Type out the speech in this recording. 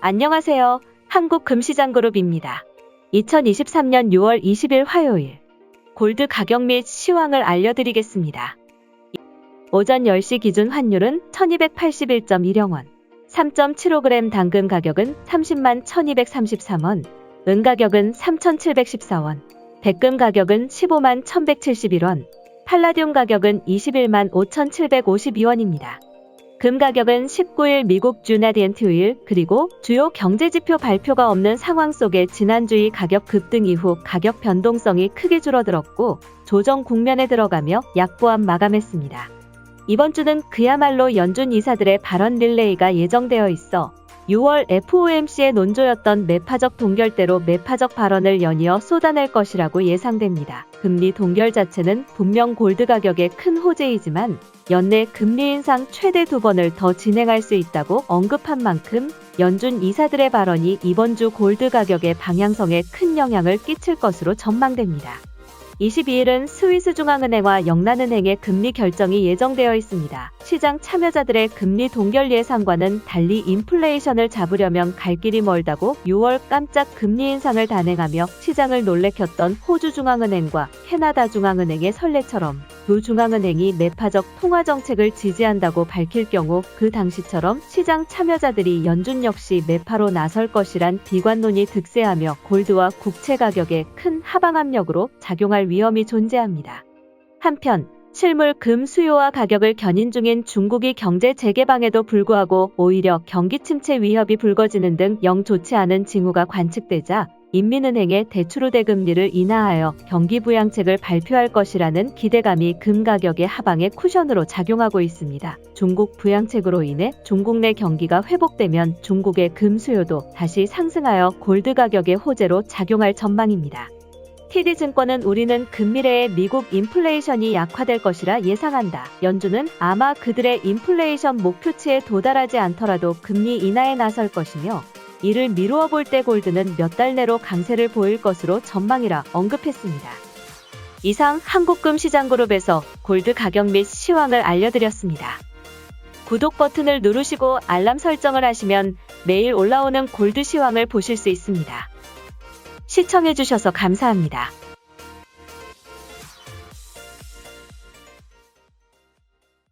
안녕하세요. 한국금시장그룹입니다. 2023년 6월 20일 화요일 골드 가격 및 시황을 알려드리겠습니다. 오전 10시 기준 환율은 1281.1영원, 3.75g 당근 가격은 30만 1233원, 은 가격은 3714원, 백금 가격은 15만 1171원, 팔라듐 가격은 21만 5752원입니다. 금 가격은 19일 미국 주나디엔트일 그리고 주요 경제지표 발표가 없는 상황 속에 지난주의 가격 급등 이후 가격 변동성이 크게 줄어들었고 조정 국면에 들어가며 약보합 마감했습니다. 이번 주는 그야말로 연준 이사들의 발언 릴레이가 예정되어 있어 6월 FOMC의 논조였던 매파적 동결대로 매파적 발언을 연이어 쏟아낼 것이라고 예상됩니다. 금리 동결 자체는 분명 골드 가격의 큰 호재이지만 연내 금리 인상 최대 두 번을 더 진행할 수 있다고 언급한 만큼 연준 이사들의 발언이 이번 주 골드 가격의 방향성에 큰 영향을 끼칠 것으로 전망됩니다. 22일은 스위스 중앙은행과 영란은행의 금리 결정이 예정되어 있습니다. 시장 참여자들의 금리 동결 예상과는 달리 인플레이션을 잡으려면 갈 길이 멀다고 6월 깜짝 금리 인상을 단행하며 시장을 놀래켰던 호주 중앙은행과 캐나다 중앙은행의 설레처럼 두 중앙은행이 매파적 통화 정책을 지지한다고 밝힐 경우 그 당시처럼 시장 참여자들이 연준 역시 매파로 나설 것이란 비관론이 득세하며 골드와 국채 가격에 큰 하방 압력으로 작용할 위험이 존재합니다. 한편 실물 금 수요와 가격을 견인 중인 중국이 경제 재개방에도 불구하고 오히려 경기 침체 위협이 불거지는 등 영 좋지 않은 징후가 관측되자 인민은행의 대출우대 금리를 인하하여 경기 부양책을 발표할 것이라는 기대감이 금 가격의 하방의 쿠션으로 작용하고 있습니다. 중국 부양책으로 인해 중국 내 경기가 회복되면 중국의 금 수요도 다시 상승하여 골드 가격의 호재로 작용할 전망입니다. TD증권은 우리는 근미래에 미국 인플레이션이 약화될 것이라 예상한다. 연준은 아마 그들의 인플레이션 목표치에 도달하지 않더라도 금리 인하에 나설 것이며 이를 미루어 볼 때 골드는 몇 달 내로 강세를 보일 것으로 전망이라 언급했습니다. 이상 한국금시장그룹에서 골드 가격 및 시황을 알려드렸습니다. 구독 버튼을 누르시고 알람 설정을 하시면 매일 올라오는 골드 시황을 보실 수 있습니다. 시청해주셔서 감사합니다.